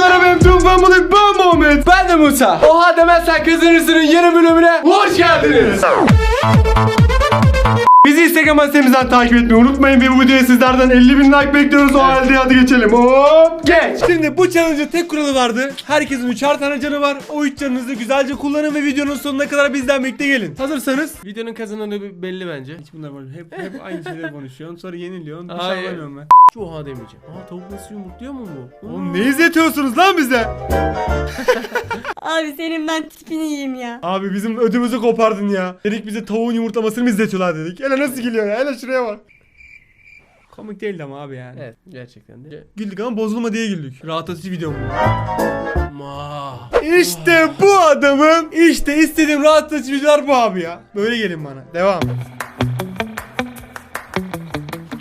merhaba ben Tufan Balık ben Muhammed. Ben de Musa. Oha demezsen kazanırsının yeni bölümüne hoş geldiniz. Bizi Instagram adresimizden takip etmeyi unutmayın ve bu videoya sizlerden 50 bin like bekliyoruz o halde hadi geçelim. Hop. Geç. Şimdi bu challenge'ın tek kuralı vardı. Herkesin üçer tane canı var. O üç canınızı güzelce kullanın ve videonun sonuna kadar bizden birlikte gelin. Hazırsanız. Videonun kazananı belli bence. Hiç bunlar var. Hep, hep aynı şeyleri konuşuyorsun. Sonra yeniliyorsun. Bir şey Hayır. ben. Hiç oha demeyeceğim. Aa tavuk nasıl yumurtluyor mu bu? Oğlum ne izletiyorsunuz lan bize? Abi senin ben tipini yiyeyim ya. Abi bizim ödümüzü kopardın ya. Dedik bize tavuğun yumurtlamasını mı izletiyorlar dedik. Hele nasıl gülüyor ya. Hele şuraya bak. Komik değildi ama abi yani. Evet gerçekten de. Güldük ama bozulma diye güldük. Rahatlatıcı video bu. Ma. İşte bu adamın işte istediğim rahatlatıcı videolar bu abi ya. Böyle gelin bana. Devam.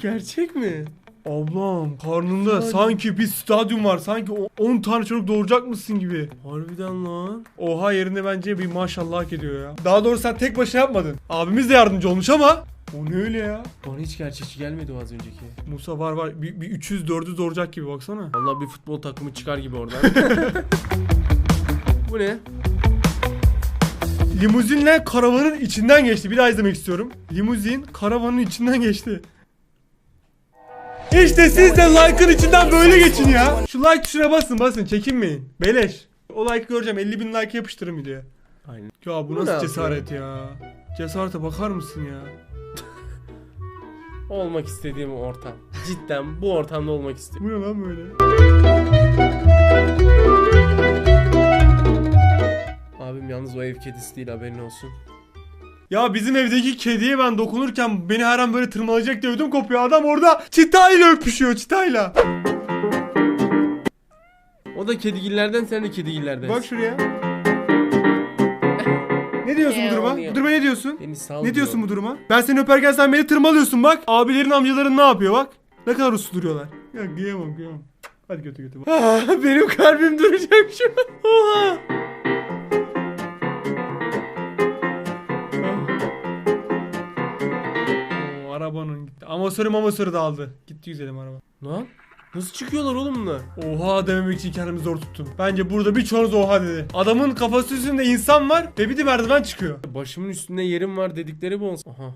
Gerçek mi? Ablam karnında sanki bir stadyum var. Sanki o- 10 tane çocuk doğuracak mısın gibi. Harbiden lan. Oha yerine bence bir maşallah hak ediyor ya. Daha doğrusu sen tek başına yapmadın. Abimiz de yardımcı olmuş ama. O ne öyle ya? Bana hiç gerçekçi gelmedi o az önceki. Musa var var. Bir, bir 300 400 doğuracak gibi baksana. Vallahi bir futbol takımı çıkar gibi oradan. bu ne? Limuzinle karavanın içinden geçti. Bir daha izlemek istiyorum. Limuzin karavanın içinden geçti. İşte siz de like'ın içinden böyle geçin ya. Şu like tuşuna basın basın çekinmeyin. Beleş. O like göreceğim 50 bin like yapıştırın videoya. Aynen. Ya bu nasıl ne cesaret ya? Cesarete bakar mısın ya? Olmak istediğim ortam. Cidden bu ortamda olmak istiyorum. Bu ne lan böyle? Abim yalnız o ev kedisi değil haberin olsun. Ya bizim evdeki kediye ben dokunurken beni her an böyle tırmalayacak diye ödüm kopuyor. Adam orada çitayla öpüşüyor çitayla. O da kedigillerden sen de kedigillerden. Bak şuraya. Ne diyorsun bu duruma? Oluyor. Bu duruma ne diyorsun? Beni sal Ne diyorsun bu duruma? Ben seni öperken sen beni tırmalıyorsun bak. Abilerin amcaların ne yapıyor bak. Ne kadar uslu duruyorlar. Ya kıyamam kıyamam. Hadi götü götü. Ah, benim kalbim duracak şu an. Oha. Arabanın gitti. Amasörü mamasörü de aldı. Gitti güzelim araba. Lan nasıl çıkıyorlar oğlum bunlar? Oha dememek için kendimi zor tuttum. Bence burada birçoğunuz oha dedi. Adamın kafası üstünde insan var ve bir de merdiven çıkıyor. Başımın üstünde yerim var dedikleri bu olsun. Aha.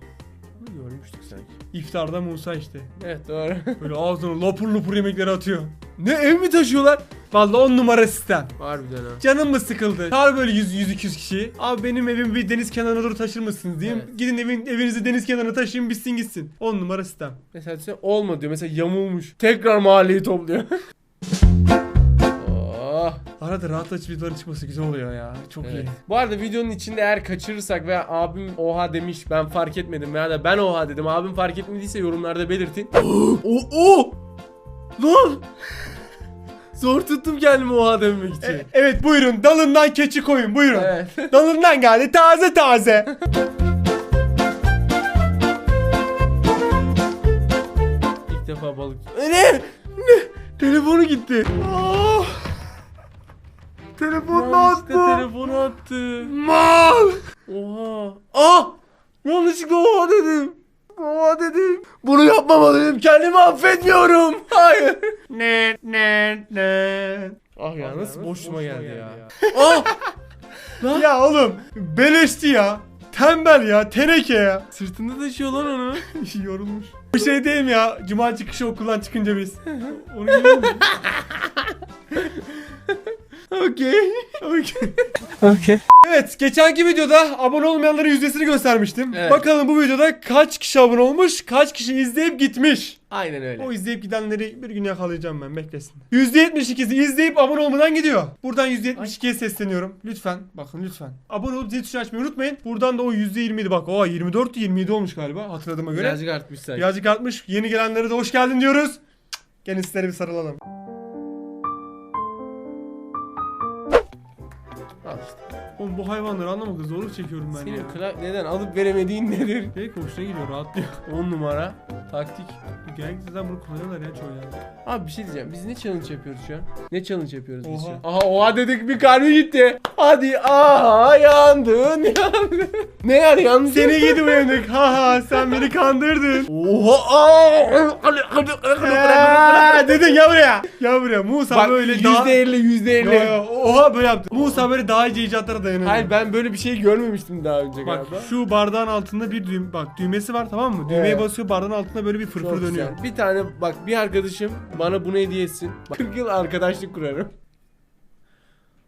Bunu görmüştük sanki. İftarda Musa işte. Evet doğru. Böyle ağzına lopur lopur yemekleri atıyor. Ne ev mi taşıyorlar? Vallahi on numara sistem. Harbiden ha. Canım mı sıkıldı? Çağır böyle 100 100 200 kişi. Abi benim evim bir deniz kenarına doğru taşır mısınız diyeyim. Evet. Gidin evin evinizi deniz kenarına taşıyın bitsin gitsin. 10 numara sistem. Mesela sen olma diyor. Mesela yamulmuş. Tekrar mahalleyi topluyor. oh. Arada rahatlatıcı videoların çıkması güzel oluyor ya. Çok Evet. iyi. Bu arada videonun içinde eğer kaçırırsak ve abim oha demiş ben fark etmedim veya da ben oha dedim abim fark etmediyse yorumlarda belirtin. o o lan Zor tuttum kendimi oha demek için. E- evet buyurun dalından keçi koyun buyurun. Evet. Dalından geldi taze taze. İlk defa balık. Ne? Ne? Telefonu gitti. Oh. Telefonunu Yanlışlıkla attı. telefonu attı. Mal. Oha. Ah! Yanlışlıkla oha dedim. Oha dedim. Bunu yapmamalıyım. Kendimi affetmiyorum. Hayır. Ne ne ne. Ah ya nasıl boşluğuma geldi ya. ah! Ya oğlum beleşti ya. Tembel ya teneke ya. Sırtında taşıyor lan onu. Yorulmuş. Bu şey değil mi ya? Cuma çıkışı okuldan çıkınca biz. Onu? Okey. Okey. Okey. Evet geçenki videoda abone olmayanların yüzdesini göstermiştim. Evet. Bakalım bu videoda kaç kişi abone olmuş, kaç kişi izleyip gitmiş. Aynen öyle. O izleyip gidenleri bir gün yakalayacağım ben beklesin. %72'si izleyip abone olmadan gidiyor. Buradan %72'ye sesleniyorum. Lütfen bakın lütfen. Abone olup zil tuşunu açmayı unutmayın. Buradan da o %27 bak. Oha 24 27 olmuş galiba hatırladığıma göre. Birazcık artmış sanki. Birazcık artmış. Yeni gelenlere de hoş geldin diyoruz. Gelin sizlere bir sarılalım. Al işte. Oğlum bu hayvanları anlamakta zorluk çekiyorum ben ya. Senin klavyeden alıp veremediğin nedir? Belki hoşuna gidiyor rahatlıyor. 10 numara taktik. Genellikle zaten bunu kullanıyorlar ya çoğu yerde. Abi bir şey diyeceğim. Biz ne challenge yapıyoruz şu an? Ne challenge yapıyoruz biz şu an? Aha oha dedik bir kalbi gitti. Hadi aha yandın yandın. ne yani yandın? Seni gidi uyanık. Ha ha sen beni kandırdın. Oha aa. Hadi hadi Aa, dedin gel buraya. Gel buraya. Musa Bak böyle daha... elli yüzde Yo, elli. yo, Oha böyle yaptı. Musa böyle daha iyice icatlara dayanıyor. Hayır ben böyle bir şey görmemiştim daha önce Bak galiba. şu bardağın altında bir düğüm bak düğmesi var tamam mı? Düğmeye Evet. basıyor bardağın altında böyle bir fırfır Çok dönüyor. güzel. Bir tane bak bir arkadaşım bana bunu hediye etsin. Bak, 40 yıl arkadaşlık kurarım.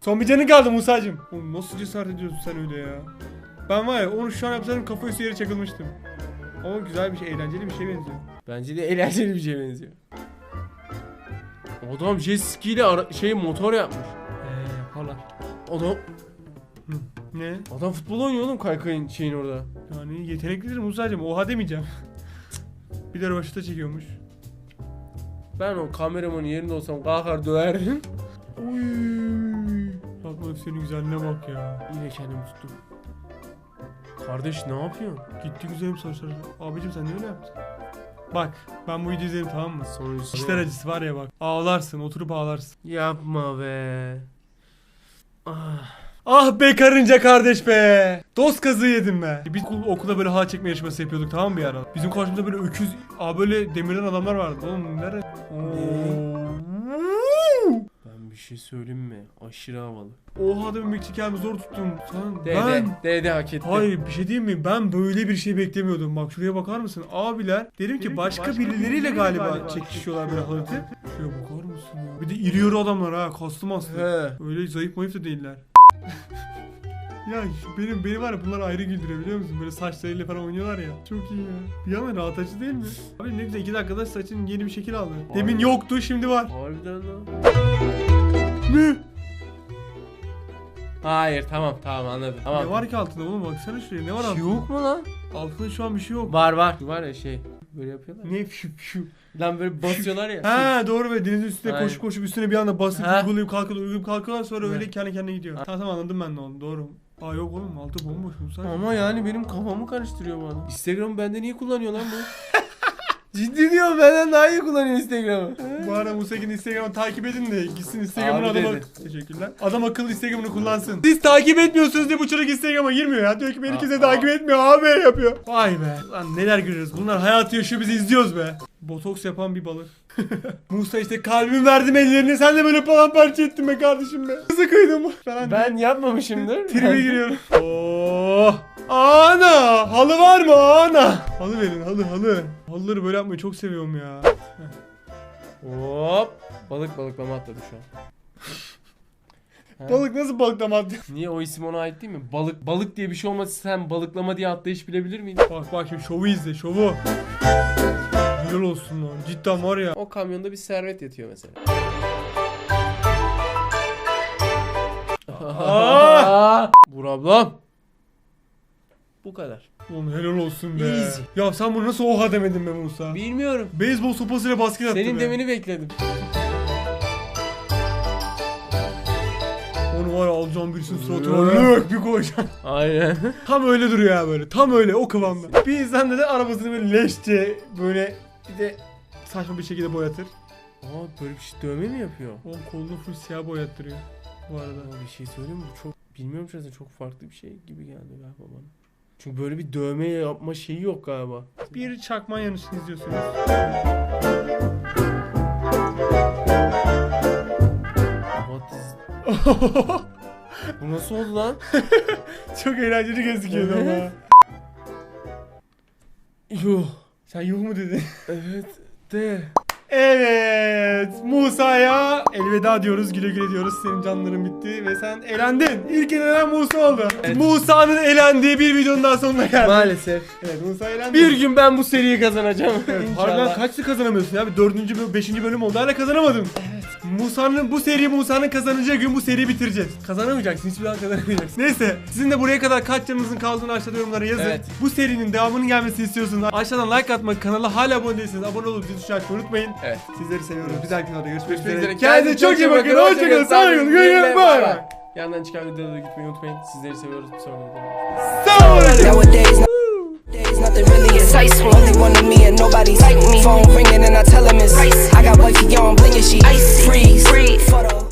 Son bir canın kaldı Musa'cım. Oğlum nasıl cesaret ediyorsun sen öyle ya? Ben var ya onu şu an yapsaydım kafa üstü yere çakılmıştım. Ama güzel bir şey, eğlenceli bir şey benziyor. Bence de eğlenceli bir şey benziyor. Adam jet ski ile ara- şey motor yapmış. Eee yaparlar. Adam Ne? adam futbol oynuyor oğlum kaykayın şeyin orada. Yani yeteneklidir Musa'cım oha demeyeceğim. bir de rövaşata çekiyormuş. Ben o kameramanın yerinde olsam kalkar döverdim. Uy. Fatma senin güzelliğine bak ya. Yine kendimi tuttum. Kardeş ne yapıyorsun? Gitti güzelim saçları. Abicim sen niye öyle yaptın? Bak ben bu videoyu izledim tamam mı? Sonuncusu. İşler acısı var ya bak. Ağlarsın oturup ağlarsın. Yapma be. Ah. Ah be karınca kardeş be. Dost kazığı yedim be. Biz okul- okulda böyle halat çekme yarışması yapıyorduk tamam mı bir ara? Bizim karşımızda böyle öküz, aa böyle demirden adamlar vardı. Oğlum nere? Ben bir şey söyleyeyim mi? Aşırı havalı. Oha bir kendimi zor tuttum. Sen Dede, ben dede hak etti. Hayır bir şey diyeyim mi? Ben böyle bir şey beklemiyordum. Bak şuraya bakar mısın? Abiler dedim ki başka, birileriyle galiba, çekişiyorlar böyle halatı. Şuraya bakar mısın ya? Bir de iri yarı adamlar ha. Kaslı maslı. He. Öyle zayıf mayıf da değiller. ya benim benim var ya bunlar ayrı güldürüyor biliyor musun? Böyle saçlarıyla falan oynuyorlar ya. Çok iyi ya. Bir yandan rahatlatıcı değil mi? Abi ne güzel iki dakikada saçın yeni bir şekil aldı. Demin yoktu şimdi var. Harbiden lan. Ne? Hayır tamam tamam anladım. Tamam. Ne var ki altında oğlum baksana şuraya ne var Şey altında? Yok mu lan? Altında şu an bir şey yok. Var var. Var ya şey. Böyle yapıyorlar. Ne şu şu. Lan böyle basıyorlar ya. Ha doğru ve denizin üstüne Aynen. koşup koşup üstüne bir anda basıp Ha. uygulayıp kalkıyorlar uygulayıp kalkıyorlar sonra Evet. öyle kendi kendine gidiyor. Tamam tamam anladım ben de onu doğru. Aa yok oğlum altı bomboş Musa. Ama yani benim kafamı karıştırıyor bu adam. Instagram'ı benden iyi kullanıyor lan bu. Ciddi diyorum benden daha iyi kullanıyor Instagram'ı. Bu arada Musa'nın Instagram'ı takip edin de gitsin Instagram'ını Abi dedi. Teşekkürler. Adam akıllı Instagram'ını kullansın. Siz takip etmiyorsunuz diye bu çocuk Instagram'a girmiyor ya. Diyor ki beni kimse Aa, takip etmiyor abi yapıyor. Vay be. Lan neler görüyoruz. Bunlar hayatı yaşıyor biz izliyoruz be. Botoks yapan bir balık. Musa işte kalbimi verdim ellerine sen de böyle paramparça ettin be kardeşim be. Kızı kıydım falan. Ben yapmamışımdır. Tribe giriyorum. Oh. Ana! Halı var mı ana? Halı verin halı halı. Halıları böyle yapmayı çok seviyorum ya. Hop. Balık balıklama atladı şu an. Ha? Balık nasıl balıklama attı? Niye o isim ona ait değil mi? Balık balık diye bir şey olmasa sen balıklama diye atlayış bilebilir miydin? Bak bak şimdi şovu izle şovu. Helal olsun lan. Cidden var ya. O kamyonda bir servet yatıyor mesela. Aa! Vur ablam. Bu kadar. Oğlum helal olsun be. Easy. Ya sen bunu nasıl oha demedin be Musa? Bilmiyorum. Beyzbol sopasıyla basket attı Senin be. demeni bekledim. Onu var ya alacağım birisinin suratına lök bir koyacaksın. Aynen. Tam öyle duruyor ya böyle. Tam öyle o kıvamda. Bir insan da, da arabasını böyle leşçe böyle bir de saçma bir şekilde boyatır. Aa böyle bir şey dövme mi yapıyor? Oğlum kolunu full siyah boyattırıyor. Bu arada. Ama bir şey söyleyeyim mi? Bu çok bilmiyorum şahsen çok farklı bir şey gibi geldi galiba bana. Çünkü böyle bir dövme yapma şeyi yok galiba. Bir çakman yanlışını izliyorsunuz. What is... Bu nasıl oldu lan? Çok eğlenceli gözüküyordu ama. Yuh. Sen yuh mu dedin? Evet. De. Evet. Musa'ya elveda diyoruz. Güle güle diyoruz. Senin canların bitti ve sen elendin. İlk elenen Musa oldu. Evet. Musa'nın elendiği bir videonun daha sonuna geldik. Maalesef. Evet Musa elendi. Bir gün ben bu seriyi kazanacağım. Evet, İnşallah. harbiden kaçtı kazanamıyorsun ya? Bir dördüncü, beşinci bölüm oldu. Hala kazanamadım. Musa'nın bu seri Musa'nın kazanacağı gün bu seriyi bitireceğiz. Kazanamayacaksın. Hiçbir zaman kazanamayacaksın. Neyse. Sizin de buraya kadar kaç canınızın kaldığını aşağıda yorumlara yazın. Evet. Bu serinin devamının gelmesini istiyorsunuz. Aşağıdan like atmayı, kanala hala abone değilseniz abone olup zil tuşunu açmayı unutmayın. Evet. Sizleri seviyoruz. Bir dahaki videoda görüşmek üzere. Kendinize çok iyi bakın. Hoşçakalın. Sağ olun. Güle bay. Yandan çıkan videolara gitmeyi unutmayın. Sizleri seviyoruz. Bir sonraki videoda. Sağ olun. Nothing really me. Only one of me and nobody's like me. Phone ringing and I tell him it's I got wifey on bling and she ice freeze. Photos.